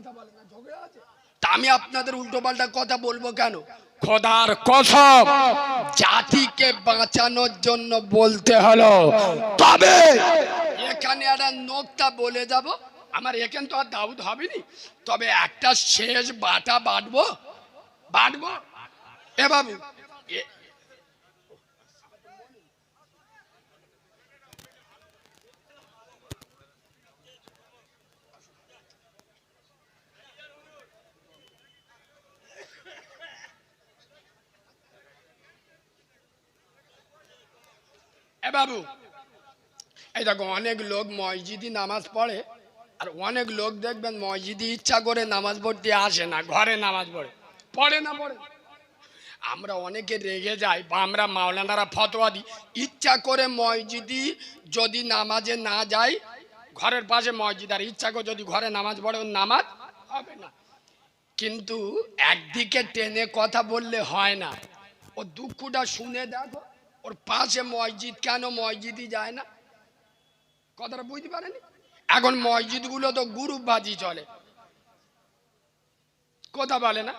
কথা বলে না ঝগড়া আছে? তা আমি আপনাদের উল্টো পাল্টা কথা বলব কেন? খোদার কসম জাতিকে বাঁচানোর জন্য বলতে হলো। তবে এখানে একটা নোকটা বলে যাব। আমার এখানে তো আর দাউদ হবেনি। তবে একটা শেষ বাটা বাটবো। বাটবো? এ বাবু এ- বাবু, এই দেখো অনেক লোক মসজিদি নামাজ পড়ে, আর অনেক লোক দেখবেন মসজিদি ইচ্ছা করে নামাজ পড়তে আসে না, ঘরে নামাজ পড়ে পড়ে না পড়ে। আমরা অনেকে রেগে যাই, বা আমরা মাওলানারা ফতোয়া দিই, ইচ্ছা করে মসজিদি যদি নামাজে না যাই, ঘরের পাশে মসজিদ, আর ইচ্ছা করে যদি ঘরে নামাজ পড়ে নামাজ হবে না। কিন্তু একদিকে টেনে কথা বললে হয় না। ও দুঃখটা শুনে দেখো ওর পাশে মসজিদ কেন মসজিদই যায় না? কথাটা বুঝতে পারেনি? এখন মসজিদগুলো তো গ্রুপবাজি চলে। কথা বলে না?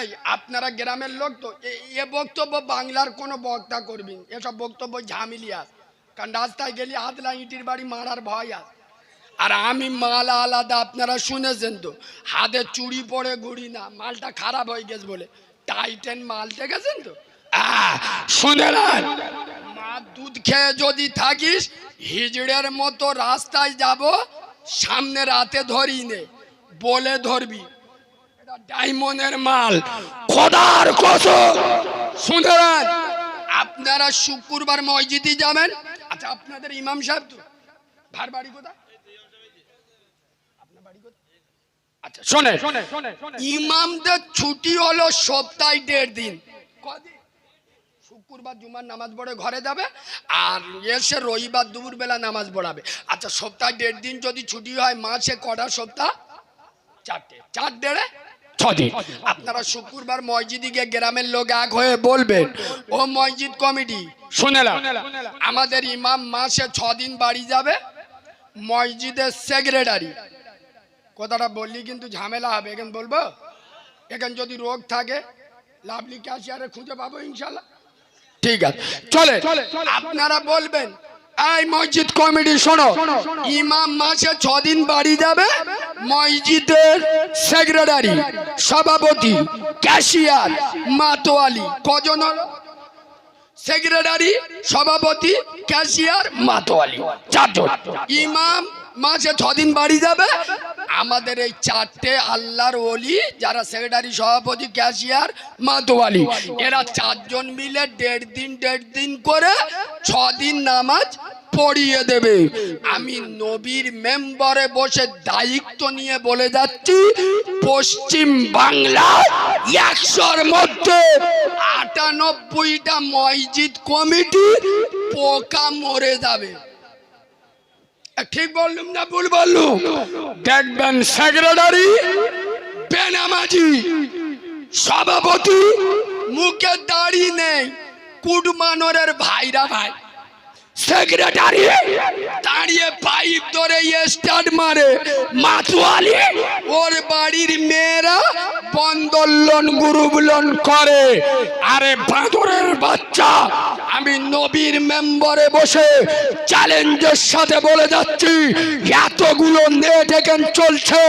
এই, আপনারা গ্রামের লোক তো, এ- বক্তব্য বাংলার কোনো বক্তা করবেন। এসব বক্তব্য ঝামিলি আস। কারণ রাস্তায় গেলে আদলা ইটির বাড়ি মারার ভয় আস। আর আমি মাল আলাদা, আপনারা শুনেছেন তো? হাতে চুড়ি পরে ঘুরি না, মালটা খারাপ হয়ে গেছে বলে। টাইটেন মাল দেখেছেন তো? শুনে মা দুধ খেয়ে যদি থাকিস হিজড়ের মতো রাস্তায় যাব সামনে রাতে ধরি নে বলে ধরবি। এটা ডায়মন্ডের মাল। খোদার কসম। শুনলেন আপনারা শুক্রবার মসজিদে যাবেন। আচ্ছা আপনাদের ইমাম সাহেব তো ভার বাড়ি কোথায়? বাড়ি কোথায়? আচ্ছা শোনে ইমামদের ছুটি হলো সপ্তাহে দেড় দিন। কদিন? শুক্রবার জুমার নামাজ পড়ে ঘরে যাবে আর এসে রবিবার দুপুর বেলা নামাজ পড়াবে। আচ্ছা সপ্তাহে দেড় দিন যদি ছুটি হয় মাসে কটা সপ্তাহ? চারটে। চার দেড়ে? ছদিন আপনারা শুক্রবার মসজিদে গিয়ে গ্রামের লোক এক হয়ে বলবেন ও মসজিদ কমিটি শুনেলাম। আমাদের ইমাম মাসে ছদিন বাড়ি যাবে মসজিদের সেক্রেটারি। কথাটা বললি কিন্তু ঝামেলা হবে এখানে বলব? এখানে যদি রোগ থাকে লাভলি ক্যাশিয়ারে খুঁজে পাবো ইনশাল্লাহ। ঠিক আছে। চলে আপনারা বলবেন, এই মসজিদ কমিটি, শোনো, ইমাম মাসে ছদিন বাড়ি যাবে মসজিদের সেক্রেটারি, সভাপতি, ক্যাশিয়ার, মাতোয়ালি। কজন হলো? সেক্রেটারি, সভাপতি, ক্যাশিয়ার, মাতোয়ালি। চারজন। ইমাম মাসে ছদিন বাড়ি যাবে। আমাদের এই চারটে আল্লাহর ওলি, যারা সেক্রেটারি, সভাপতি, ক্যাশিয়ার, মাতোয়ালি। এরা চারজন মিলে দেড় দিন দেড় দিন করে ছদিন নামাজ পড়িয়ে দেবে। আমি নবীর মেম্বারে বসে দায়িত্ব নিয়ে বলে যাচ্ছি, পশ্চিম বাংলা একশোর মধ্যে আটানব্বইটা মসজিদ কমিটি পোকা মরে যাবে। ঠিক বললুম না ভুল বললুম? দেখবেন সেক্রেটারি, বেনামাজি, সভাপতি, মুখে দাড়ি নেই, কুটমানরের ভাইরা ভাই। সেক্রেটারি দাঁড়িয়ে পাইপ ধরে স্টার্ট মারে। মাতুয়ালি, ওর বাড়ির মেয়েরা বন্দর লোন গ্রুপ করে। আরে বাঁদরের বাচ্চা, আমি নবীর মেম্বারে বসে চ্যালেঞ্জের সাথে বলে যাচ্ছি, এতগুলো নেট এখানে চলছে,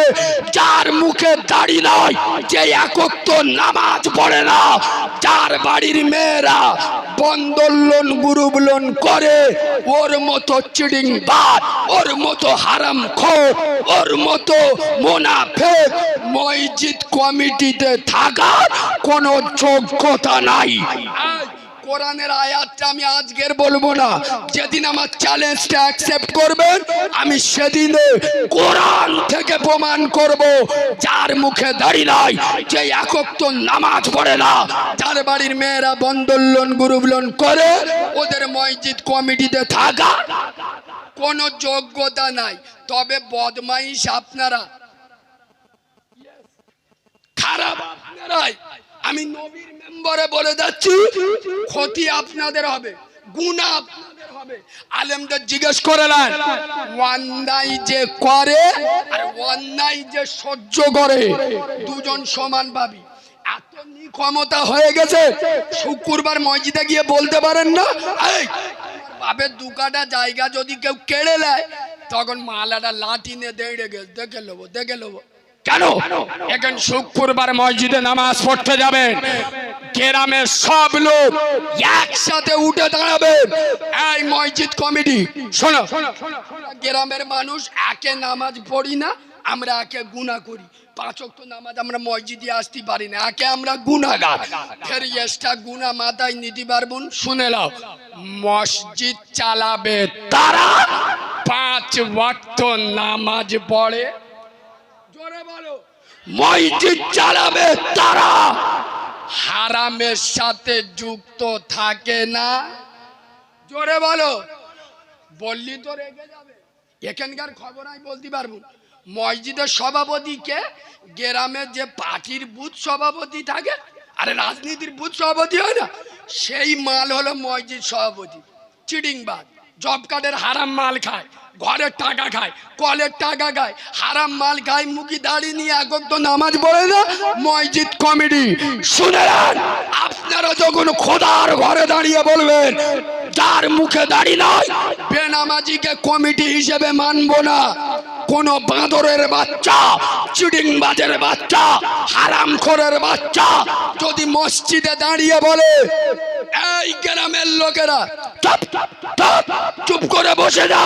যার মুখে দাড়ি নাই, যে একক নামাজ পড়ে না, যার বাড়ির মেয়েরা বন্দর লোন করে। ওর মতো চিডিং বাদ, ওর মতো হারাম খো ওর মতো মোনাফেক। মসজিদ কমিটিতে থাকার কোনো যোগ্যতা নাই। কোরআনের আয়াতটা আমি আজকের বলব না। যেদিন আমার চ্যালেঞ্জটা অ্যাকসেপ্ট করবেন, আমি সেদিনে কোরআন থেকে প্রমাণ করব, যার মুখে দাঁড়িয়ে নাই, যে একক তো নামাজ পড়ে না। যার বাড়ির মেয়েরা বন্দর লোন গ্রুপ লোন করে, ওদের মসজিদ কমিটিতে থাকা কোনো যোগ্যতা নাই। তবে বদমাইশ আপনারা, খারাপ আপনারাই। আমি নবীর মেম্বারে বলে যাচ্ছি, ক্ষতি আপনাদের হবে গুণা আপনাদের হবে। আলেমদের জিজ্ঞেস করে নেন অন্যায় যে করে আর অন্যায় যে সহ্য করে, দুজন সমান ভাবি। এত ক্ষমতা হয়ে গেছে, শুক্রবার মসজিদে গিয়ে বলতে পারেন না? বাপের দু কাটা জায়গা যদি কেউ কেড়ে নেয়, তখন মালাটা লাঠি নিয়ে দেড়ে গেছে, দেখে নেব দেখে নেব। কেন এখন শুক্রবার মসজিদে নামাজ পড়তে যাবেন গ্রামের সব লোক একসাথে উঠে দাঁড়াবেন এই মসজিদ কমিটি শোনো। গ্রামের মানুষ একে নামাজ পড়ি না আমরা একে গুণা করি। পাঁচ ওয়াক্ত নামাজ আমরা মসজিদে আসতে পারি না একে আমরা গুণাগার ফের এক্সট্রা গুণা মাথায় নিতে পারবুন শুনে নাও মসজিদ চালাবে তারা। পাঁচ ওয়াক্ত নামাজ পড়ে মসজিদ চালাবে তারা। হারামের সাথে যুক্ত থাকে না। জোরে বলো। বললি তো রেগে যাবে। এখানকার খবর আমি বলতে পারব। মসজিদের সভাপতিকে গ্রামের যে পার্টির বুথ সভাপতি থাকে, আরে রাজনীতির বুথ সভাপতি হয় না, সেই মাল হলো মসজিদ সভাপতি। চিডিংবাদ জব কার্ডের হারাম মাল খায়। ঘরের টাকা খায়, কলের টাকা খায়, হারাম মাল খায়, মুখি দাঁড়িয়ে নিয়ে এখন তো নামাজ পড়ে না, মসজিদ কমিটি। শুনে আপনারা যখন খোদার ঘরে দাঁড়িয়ে বলবেন, যার মুখে দাঁড়িয়ে নয় বেনামাজিকে কমিটি হিসেবে মানবো না। কোন বাঁদরের বাচ্চা চিডিং বাজের বাচ্চা হারাম খোরের বাচ্চা যদি মসজিদে দাঁড়িয়ে বলে, এই গ্রামের লোকেরা, চুপ করে বসে যা।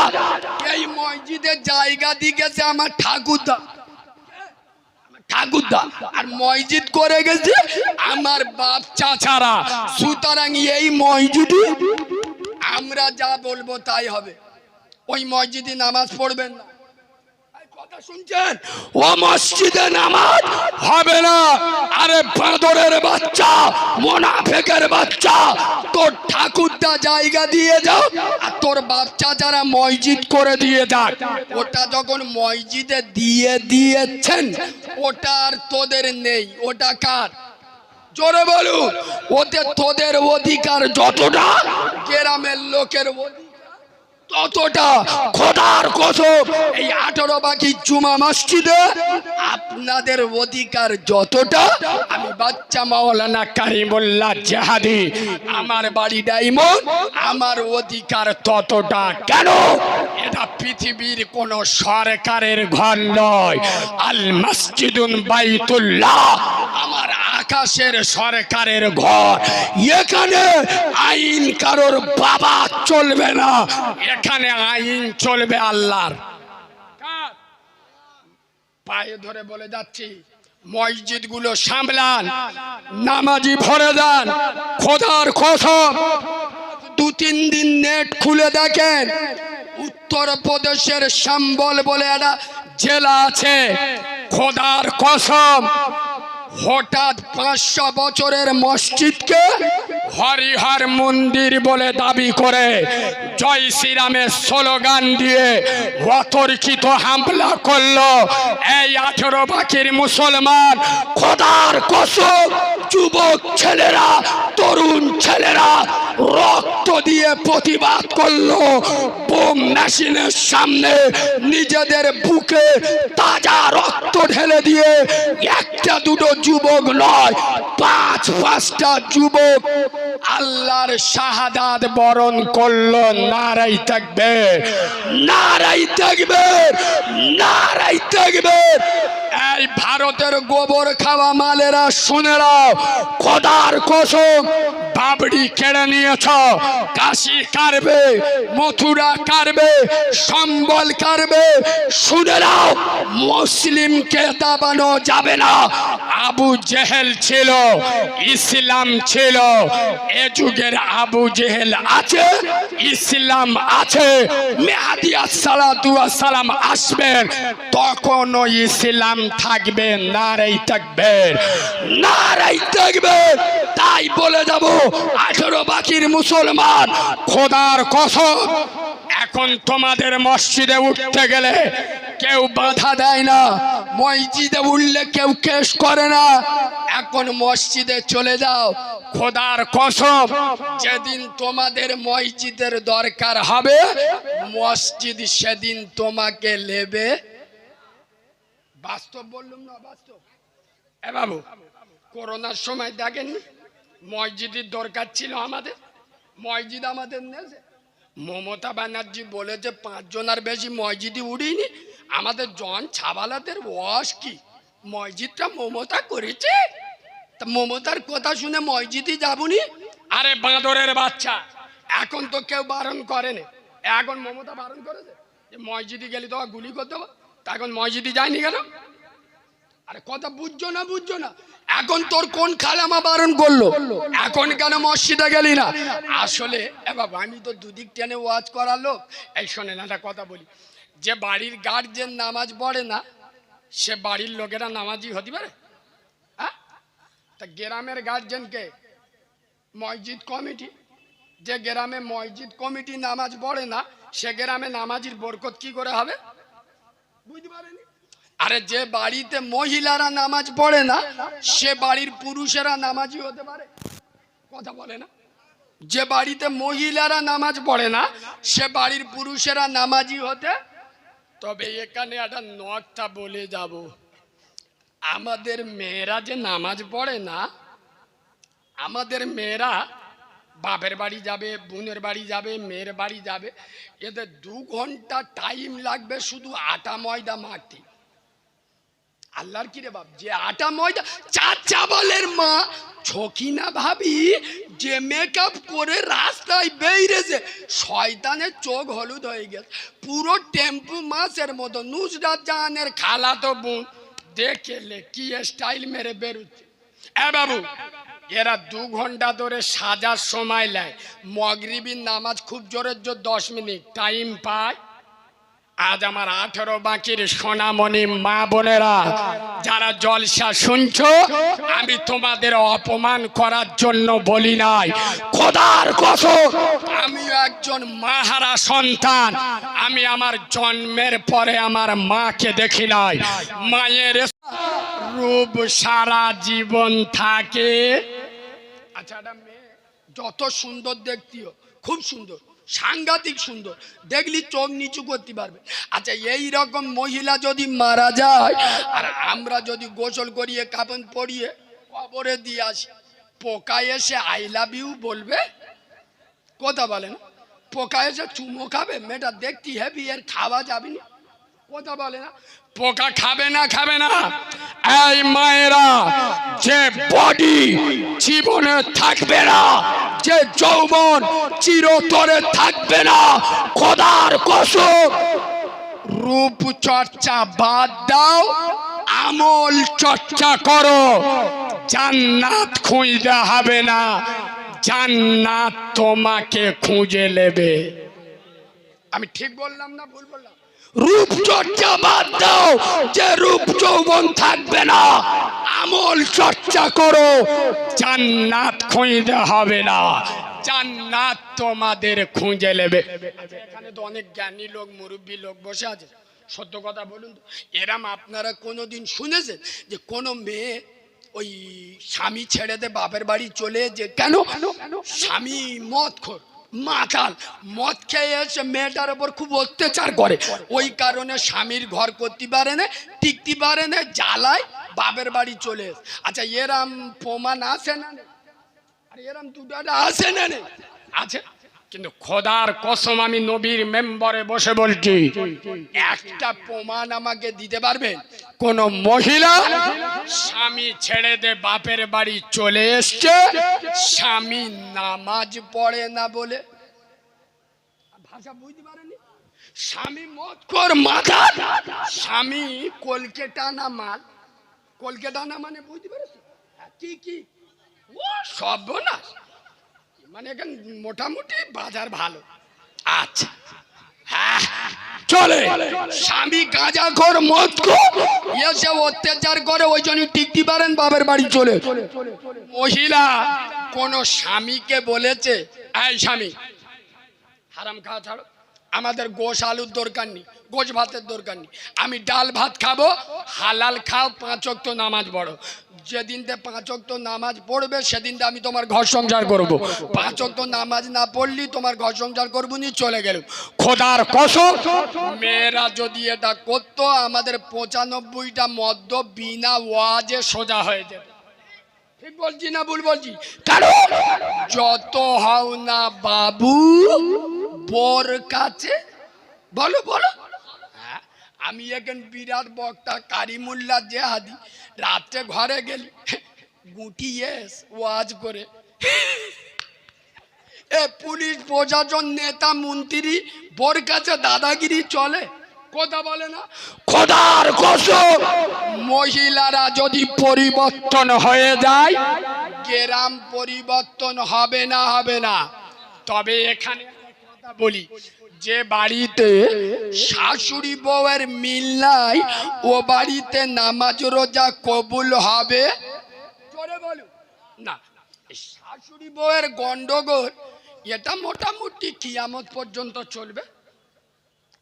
এই মসজিদের জায়গা দিকেছে আমার ঠাকুরদা। ঠাকুরদা, আর মসজিদ করে গেছে আমার বাপ চাচারা। সুতরাং এই আমরা যা বলব তাই হবে। ওই মসজিদে নামাজ পড়বেন না। ও মসজিদে হবে না। আরে বাচ্চা বাচ্চা, তোর জায়গা দিয়ে যাও তোর বাচ্চা যারা মসজিদ করে দিয়ে যাক। ওটা যখন মসজিদে দিয়ে দিয়েছেন, ওটা আর তোদের নেই। ওটা কার? জোরে বলুন, ওতে তোদের অধিকার যতটা, গ্রামের লোকের অধিকার ততটা খোদার কসম, এই আঠারো বাকি জুমা মসজিদে আপনাদের অধিকার যতটা, আমি বাচ্চা মাওলানা কারিমুল্লাহ জাহাদি, আমার বাড়ি ডাইমন্ড আমার অধিকার ততটা কেন? এটা পৃথিবীর কোন সরকারের ঘর নয় আল মসজিদুন বাইতুল্লাহ। আমার আকাশের সরকারের ঘর। এখানে আইন কারোর বাবা চলবে না। এখানে আইন চলবে আল্লাহর। পায়ে ধরে বলে যাচ্ছি মসজিদগুলো সামলান, নামাজি ভরে দেন, খোদার কসম। দু তিন দিন নেট খুলে দেখেন উত্তর প্রদেশের সম্বল বলে একটা জেলা আছে। খোদার কসম। হঠাৎ পাঁচশো বছরের মসজিদকে হরিহর মন্দির বলে দাবি করে। জয় শ্রীরামের স্লোগান দিয়ে অতর্কিত হামলা করল। এই আঠেরো বাকির মুসলমান, খোদার কসম, যুবক ছেলেরা, তরুণ ছেলেরা রক্ত দিয়ে প্রতিবাদ করল। বোম মেশিনের সামনে নিজেদের বুকে তাজা রক্ত ঢেলে দিয়ে একটা দুটো যুবক নয়, পাঁচ, পাঁচটা যুবক আল্লাহর শাহাদাত বরণ করল, নারাই থাকবে নারাই থাকবে নারাই থাকবে। এই ভারতের গোবর খাওয়া মালেরা শুনে রাও খোদার কসম বাবড়ি কেড়ে নিয়েছ। কাশি কারবে মথুরা কারবে সম্বল কারবে শুনে নাও, মুসলিমকে দাবানো যাবে না। আবু জেহেল ছিল, ইসলাম ছিল। এ যুগের আবু জেহেল আছে, ইসলাম আছে। মেহাদি সালাম আসবেন তখনও ইসলাম থাকবে, নারাই থাকবে। নারাই থাকবে, তাই বলে যাব। আঠেরো বাকির মুসলমান, খোদার কসম, এখন তোমাদের মসজিদে উঠতে গেলে কেউ বাধা দেয় না, মসজিদে উঠলে কেউ কেস করে না, এখন মসজিদে চলে যাও, খোদার কসম, যেদিন তোমাদের মসজিদের দরকার হবে, মসজিদ সেদিন তোমাকে নেবে। বাস্তব বললুম না, বাস্তব। এ বাবু, করোনার সময় দেখেননি? মসজিদের দরকার ছিল আমাদের। মসজিদ আমাদের নেছে। মমতা ব্যানার্জি বলেছে পাঁচজনের বেশি মসজিদই উড়িনি। আমাদের জন ছাবালাদের ওয়াস কি? মসজিদটা মমতা করেছে? তা মমতার কথা শুনে মসজিদই যাবনি? আরে বাঁদরের বাচ্চা। এখন তো কেউ বারণ করেনি। এখন মমতা বারণ করেছে যে মসজিদে গেলে তো গুলি করতে হবে। তা এখন মসজিদে যায়নি কেন? আরে কথা বুঝছ না বুঝছ না? এখন তোর কোন খালামা বারণ করল? এখন কেন মসজিদে গেলি না? আসলে, এ আমি তো দুদিক টেনে ওয়াজ করার লোক। এই শোনেন, একটা কথা বলি। যে বাড়ির গার্জেন নামাজ পড়ে না, সে বাড়ির লোকেরা নামাজি হতে পারে? হ্যাঁ? তা গ্রামের গার্জেনকে মসজিদ কমিটি? যে গ্রামে মসজিদ কমিটি নামাজ পড়ে না, সে গ্রামে নামাজির বরকত কি করে হবে? বুঝতে পারেনি? আরে যে বাড়িতে মহিলারা নামাজ পড়ে না, সে বাড়ির পুরুষেরা নামাজি হতে পারে? কথা বলে না। যে বাড়িতে মহিলারা নামাজ পড়ে না, সে বাড়ির পুরুষেরা নামাজি হতে? তবে এখানে একটা নকটা বলে যাব। আমাদের মেয়েরা যে নামাজ পড়ে না, আমাদের মেয়েরা বাপের বাড়ি যাবে, বোনের বাড়ি যাবে, মেয়ের বাড়ি যাবে। এদের দু ঘণ্টা টাইম লাগবে শুধু আটা ময়দা মাখতে আল্লাহর কি রে বাপ? যে আটা ময়দা, চার চাবলের মা, ছকি না ভাবি, যে মেকআপ করে রাস্তায় বেরিয়েছে শয়তানের চোখ হলুদ হয়ে গেছে। পুরো টেম্পু মাছের মতো, নুসরাত জাহানের খালা তো বোন। দেখেলে কি স্টাইল মেরে বেরোচ্ছে। এ বাবু, এরা দু ঘণ্টা ধরে সাজার সময় নেয়। মগরিবির নামাজ খুব জোরের জোর, দশ মিনিট। টাইম পায়। আজ আমার আঠেরো বাকির সোনামণি মা বোনেরা, যারা জলসা শুনছো, আমি তোমাদের অপমান করার জন্য বলি নাই। খোদার কসম আমি একজন মাহারা সন্তান। আমি আমার জন্মের পরে আমার মাকে দেখি নাই। মায়ের রূপ সারা জীবন থাকে। আচ্ছা যত সুন্দর দেখতিও, খুব সুন্দর। সাংঘাতিক সুন্দর। দেখলি চোখ নিচু করতে পারবে। আচ্ছা এই রকম মহিলা যদি মারা যায়, আর আমরা যদি গোসল করিয়ে কাপন পরিয়ে কবরে দিয়ে আসি, পোকা এসে আই লাভ ইউ বলবে? কথা বলেন পোকা এসে চুমো খাবে? মেয়েটা দেখতে হেভি এর খাওয়া যাবে না। কথা বলে না। পোকা খাবে না খাবে না? এই মায়েরা, যে বডি জীবনে থাকবে না, যে যৌবন চিরতরে থাকবে না, খোদার কসম রূপ চর্চা বাদ দাও, আমল চর্চা করো, জান্নাত খুঁজতে হবে না, জান্নাত তোমাকে খুঁজে নেবে। আমি ঠিক বললাম না ভুল বললাম? রূপ চর্চা বাদ দাও, যে রূপ যৌবন থাকবে না। আমল চর্চা করো, জান্নাত খুঁজতে হবে না। জান্নাত তোমাদের খুঁজে নেবে। এখানে তো অনেক জ্ঞানী লোক, মুরব্বী লোক বসে আছে। সত্য কথা বলুন তো, এরাম আপনারা কোনোদিন শুনেছেন যে কোনো মেয়ে ওই স্বামী ছেড়ে দে, বাপের বাড়ি চলে যে কেন? স্বামী মদ খোর মাতাল, মদ খেয়ে এসে মেয়েটার ওপর খুব অত্যাচার করে ওই কারণে স্বামীর ঘর করতে পারে না, টিকতে পারে না, জ্বালায়, বাপের বাড়ি চলে আচ্ছা এরাম প্রমাণ আছে না? আর এরাম দুটো আছে না? আছে কিন্তু খোদার কসম আমি নবীর মেম্বারে বসে বলছি একটা প্রমাণ আমাকে দিতে পারবেন কোন মহিলা স্বামী ছেড়ে দে বাপের বাড়ি চলে এসছে স্বামী নামাজ পড়ে না বলে। ভাষা বুঝতে পারেনি স্বামী মত কর মাথা স্বামী কলকেটা না মাল? কলকাতা না মানে বুঝতে পেরেছ? হ্যাঁ, কি কি? ও সব না মানে এখন মোটামুটি বাজার ভালো। আচ্ছা। হ্যাঁ, চলে। স্বামী গাঁজা ঘর মদ এসে অত্যাচার করে ওই জন্য টিকতে পারেন বাবার বাড়ি চলে। মহিলা কোন স্বামীকে বলেছে এই স্বামী হারাম খাওয়া ছাড়ো। আমাদের গোশ আলুর দরকার নেই, গোশ ভাতের দরকার নেই। আমি ডাল ভাত খাব, হালাল খাও, পাঁচ অক্ত নামাজ পড়ো। যেদিনতে পাঁচ অক্ত নামাজ পড়বে, সেদিন সেদিনতে আমি তোমার ঘর সংসার করব। পাঁচ অক্ত নামাজ না পড়লি তোমার ঘর সংসার করব নি, চলে গেল খোদার কসম, মেয়েরা যদি এটা করতো, আমাদের পঁচানব্বইটা মদ্য বিনা ওয়াজে সোজা হয়ে যেত। ঠিক বলছি না ভুল বলছি? কারণ যত হও না বাবু বোর কাছে? বলো বলো। হ্যাঁ, আমি এখন বিরাট বক্তা কারিমুল্লা জেহাদি। রাত্রে ঘরে গেলি গুটিয়ে ওয়াজ করে। এ পুলিশ প্রশাসন নেতা মন্ত্রী বোর কাছে দাদাগিরি চলে? কথা বলে না? খোদার কসম মহিলারা যদি পরিবর্তন হয়ে যায় গ্রাম পরিবর্তন হবে না হবে না। তবে এখানে বলি, যে বাড়িতে শাশুড়ি বউয়ের মিল নাই, ও বাড়িতে নামাজ রোজা কবুল হবে? না শাশুড়ি বউয়ের গন্ডগোল, এটা মোটামুটি কিয়ামত পর্যন্ত চলবে।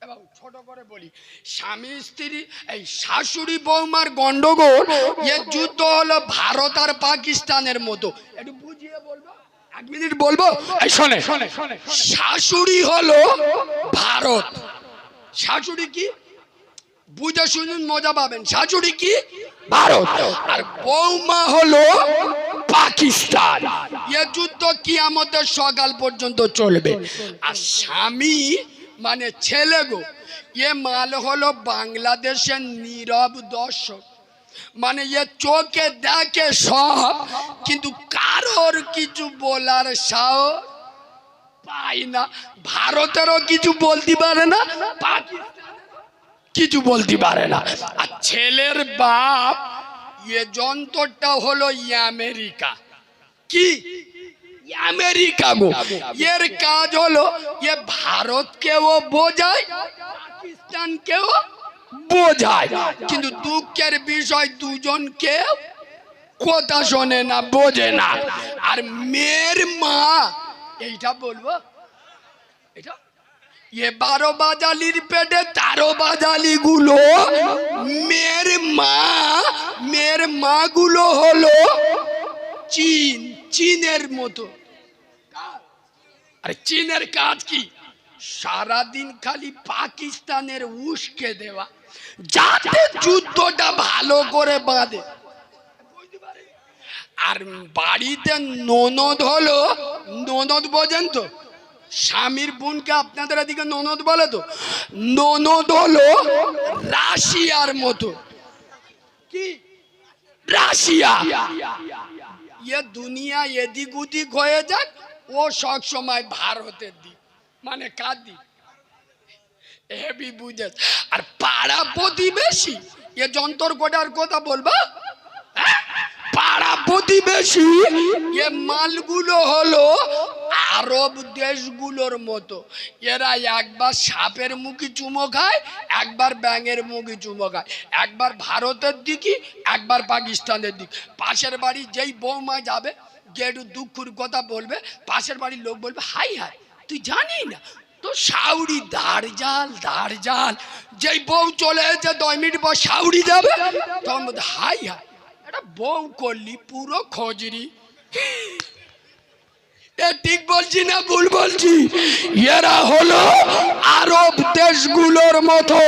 এবং ছোট করে বলি, স্বামী স্ত্রী, এই শাশুড়ি বৌমার গন্ডগোল এর যুদ্ধ হলো ভারত আর পাকিস্তানের মতো। একটু বুঝিয়ে বলব? শাশুড়ি হলো ভারত। শাশুড়ি কি? বুঝে শুনুন, মজা পাবেন। শাশুড়ি কি? ভারত। আর বৌমা হলো পাকিস্তান। এ যুদ্ধ কি আমাদের সকাল পর্যন্ত চলবে। আর স্বামী মানে ছেলে গো, এ মাল হলো বাংলাদেশের নীরব দর্শক। মানে এ চোখে দেখে সব, কিন্তু কারোর কিছু বলার সাহ পাই না। ভারতেরও কিছু বলতে পারে না কিছু বলতে পারে না। আর ছেলের বাপ, এ যন্ত্রটা হলো আমেরিকা। কি? আমেরিকা গো। এর কাজ হলো, এ ভারতকেও বোঝায়, পাকিস্তানকেও বোঝায়। কিন্তু দুঃখের বিষয় দুজনকে কথা শোনে না বোঝে না। আর মেয়ের মা এইটা বলব এটা বাজালির পেটে তেরো বাজালি গুলো মেয়ের মা মেয়ের মা গুলো হলো চীন চীনের মতো। আরে চীনের কাজ কি? সারাদিন খালি পাকিস্তানের উস্কে দেওয়া। যাতে যুদ্ধটা ভালো করে বাঁধে। আর বাড়িতে ননদ হলো ননদ বোঝেন তো? স্বামীর বোনকে আপনাদের এদিকে ননদ বলে তো? ননদ হলো রাশিয়ার মতো। কি? রাশিয়া। ইয়ে দুনিয়া এদিক উদিক হয়ে যাক ও সব সময় ভারতের দিক মানে কার দিক? হেবি বুঝে আর পাড়া প্রতিবেশী, এ যন্তর কোটার কথা বলবা? হ্যাঁ? পাড়া প্রতিবেশী, এ মালগুলো হলো আরব দেশগুলোর মতো। এরা একবার সাপের মুখে চুমো খায়, একবার ব্যাঙের মুখে চুমো খায়। একবার ভারতের দিকে, একবার পাকিস্তানের দিক। পাশের বাড়ি যেই বৌমা যাবে, যে একটু দুঃখুর কথা বলবে, পাশের বাড়ির লোক বলবে, হাই হাই, তুই জানি না তো সাউরি দাঁড় জাল দাঁড় জাল। যেই বউ চলে এসে দশ মিনিট পর সাউরি যাবে তখন বলতে, হাই হাই। এটা বউ করলি পুরো খজরি। এ ঠিক বলছি না ভুল বলছি? এরা হলো আরব দেশগুলোর মতো।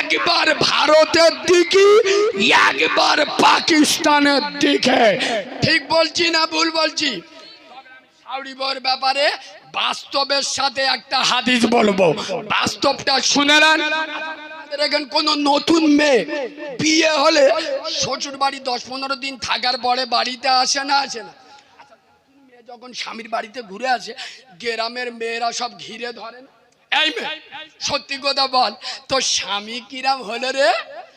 একবার ভারতের দিকে, একবার পাকিস্তানের দিকে। ঠিক বলছি না ভুল বলছি? সাউরিবর ব্যাপারে বাস্তবের সাথে একটা হাদিস বলব। বাস্তবটা শুনে নেন। আমাদের কোনো নতুন মেয়ে বিয়ে হলে শ্বশুর বাড়ি দশ পনেরো দিন থাকার পরে বাড়িতে আসে না আসে না। আচ্ছা, যখন স্বামীর বাড়িতে ঘুরে আসে গ্রামের মেয়েরা সব ঘিরে ধরে এই মেয়ে সত্যি কথা বল তো স্বামী কিরাম হলে রে?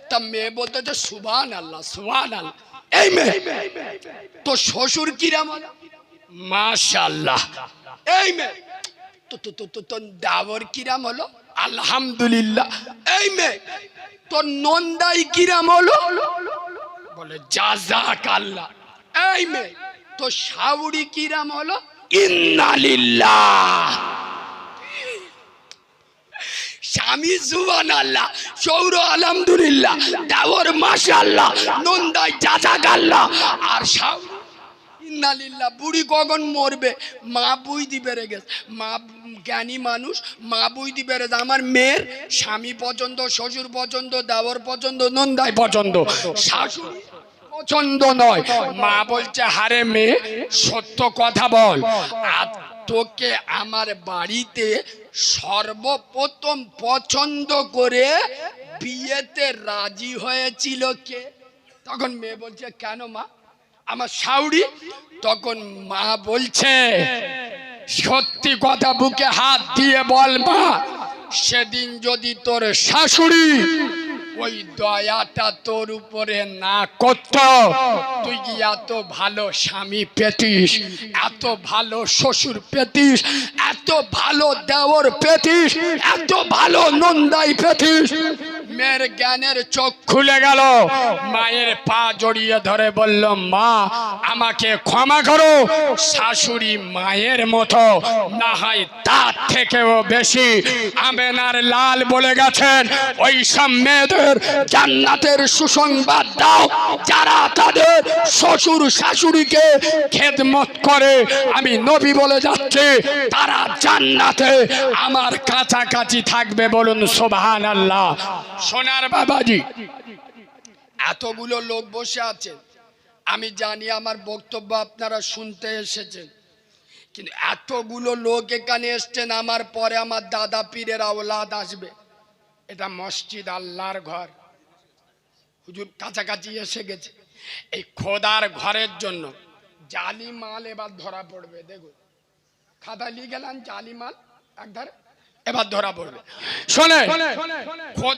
তা মেয়ে বলতে যে সুবান আল্লাহ সুবান আল্লাহ এই মেয়ে তো শ্বশুর কিরাম হলো? মাশাল্লাহ এই মেয়ে তো তো তো তো, তোর কিরাম হলো? আলহামদুলিল্লাহ। এই তোর নন্দাই কিরাম হলো? বলে এই মেয়ে তো শাউরি কিরাম হলো? ইন্নালিল্লাহ। স্বামী জুবান আল্লাহ সৌর আলহামদুলিল্লাহ দেওর মাশাল্লাহ নন্দাই জাজাক আল্লাহ আর সাউ ইন্নালিল্লাহ, বুড়ি কখন মরবে। মা দি বেড়ে গেছে। মা জ্ঞানী মানুষ, মা দি বেড়ে আমার মেয়ের স্বামী পছন্দ, শ্বশুর পছন্দ, দেওর পছন্দ, নন্দাই পছন্দ। শাশুড়ি পছন্দ নয়। মা বলছে, হারে মেয়ে, সত্য কথা বল। আর তোকে আমার বাড়িতে সর্বপ্রথম পছন্দ করে বিয়েতে রাজি হয়েছিল কে? তখন মেয়ে বলছে, কেন মা? আমার শাউরি তখন মা বলছে, সত্যি কথা বুকে হাত দিয়ে বল মা, সেদিন যদি তোর শাশুড়ি ওই দয়াটা তোর উপরে না করত তুই কি এত ভালো স্বামী পেতিস? এত ভালো শ্বশুর পেতিস? এত ভালো দেওর পেতিস? এত ভালো নন্দাই পেতিস? মেয়ের জ্ঞানের চোখ খুলে গেল। মায়ের পা জড়িয়ে ধরে বলল, মা, আমাকে ক্ষমা করো। শাশুড়ি মায়ের মতো। না হয় তার থেকেও বেশি আমেনার লাল বলে গেছেন। ওই সব মেয়েদের জান্নাতের সুসংবাদ দাও। যারা তাদের শ্বশুর শাশুড়িকে খেদমত করে, আমি নবী বলে যাচ্ছি, তারা জান্নাতে আমার কাছাকাছি থাকবে বলুন সোভান আল্লাহ সোনার বাবাজি, এতগুলো লোক বসে আছেন। আমি জানি আমার বক্তব্য আপনারা শুনতে এসেছেন, কিন্তু এতগুলো লোক এখানে এসছেন, আমার পরে আমার দাদা পীরের আওলাদ আসবে। এটা মসজিদ আল্লাহর ঘর। হুজুর কাছাকাছি এসে গেছে। এই খোদার ঘরের জন্য জালি মাল এবার ধরা পড়বে দেখুন। খাতা লিখে গেলাম জালি মাল একধারে এবার ধরা পড়বে। শোনে খোদ